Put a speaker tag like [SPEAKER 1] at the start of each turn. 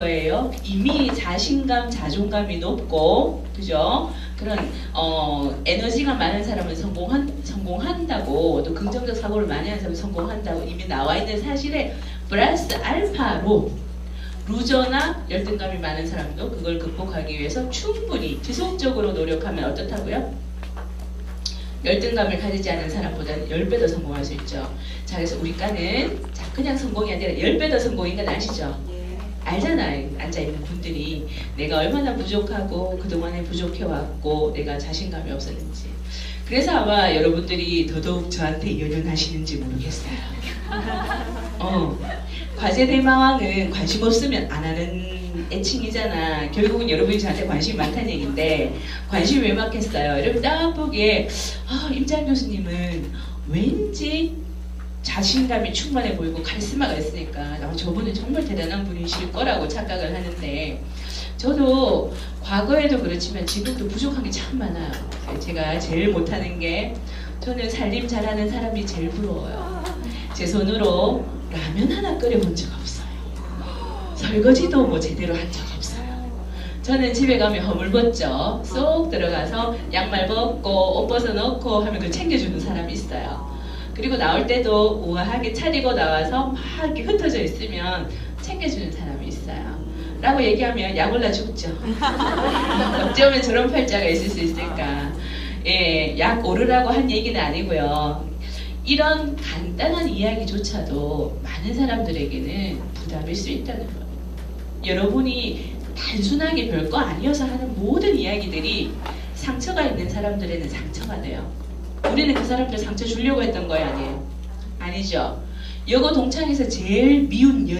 [SPEAKER 1] 거예요. 이미 자신감, 자존감이 높고, 그죠? 그런 어, 에너지가 많은 사람은 성공한, 성공한다고, 또 긍정적 사고를 많이 하는 사람은 성공한다고 이미 나와 있는 사실에 플러스 알파로 루저나 열등감이 많은 사람도 그걸 극복하기 위해서 충분히 지속적으로 노력하면 어떻다고요? 열등감을 가지지 않은 사람보다는 10배 더 성공할 수 있죠. 자, 그래서 우리 과는 자, 그냥 성공이 아니라 10배 더 성공인 건 아시죠? 알잖아요. 앉아 있는 분들이 내가 얼마나 부족하고 그동안에 부족해왔고 내가 자신감이 없었는지. 그래서 아마 여러분들이 더더욱 저한테 연연하시는지 모르겠어요. 어, 과제 대마왕은 관심 없으면 안 하는 애칭이잖아. 결국은 여러분이 저한테 관심이 많다는 얘기인데 관심이 왜 많겠어요? 여러분 딱 보기에 아, 임장 교수님은 왠지 자신감이 충만해 보이고 카리스마가 있으니까 아, 저분은 정말 대단한 분이실 거라고 착각을 하는데 저도 과거에도 그렇지만 지금도 부족한 게 참 많아요. 제가 제일 못하는 게 저는 살림 잘하는 사람이 제일 부러워요. 제 손으로 라면 하나 끓여본 적 없어요. 설거지도 뭐 제대로 한 적 없어요. 저는 집에 가면 허물 벗죠. 쏙 들어가서 양말 벗고 옷 벗어 넣고 하면 그 챙겨주는 사람이 있어요. 그리고 나올 때도 우아하게 차리고 나와서 막 이렇게 흩어져 있으면 챙겨주는 사람이 있어요. 라고 얘기하면 약 올라 죽죠. 어쩌면 저런 팔자가 있을 수 있을까. 예, 약 오르라고 한 얘기는 아니고요. 이런 간단한 이야기조차도 많은 사람들에게는 부담일 수 있다는 거예요. 여러분이 단순하게 별거 아니어서 하는 모든 이야기들이 상처가 있는 사람들에는 상처가 돼요. 우리는 그 사람들 상처 주려고 했던 거예요, 아니에요? 아니죠. 여고 동창에서 제일 미운 여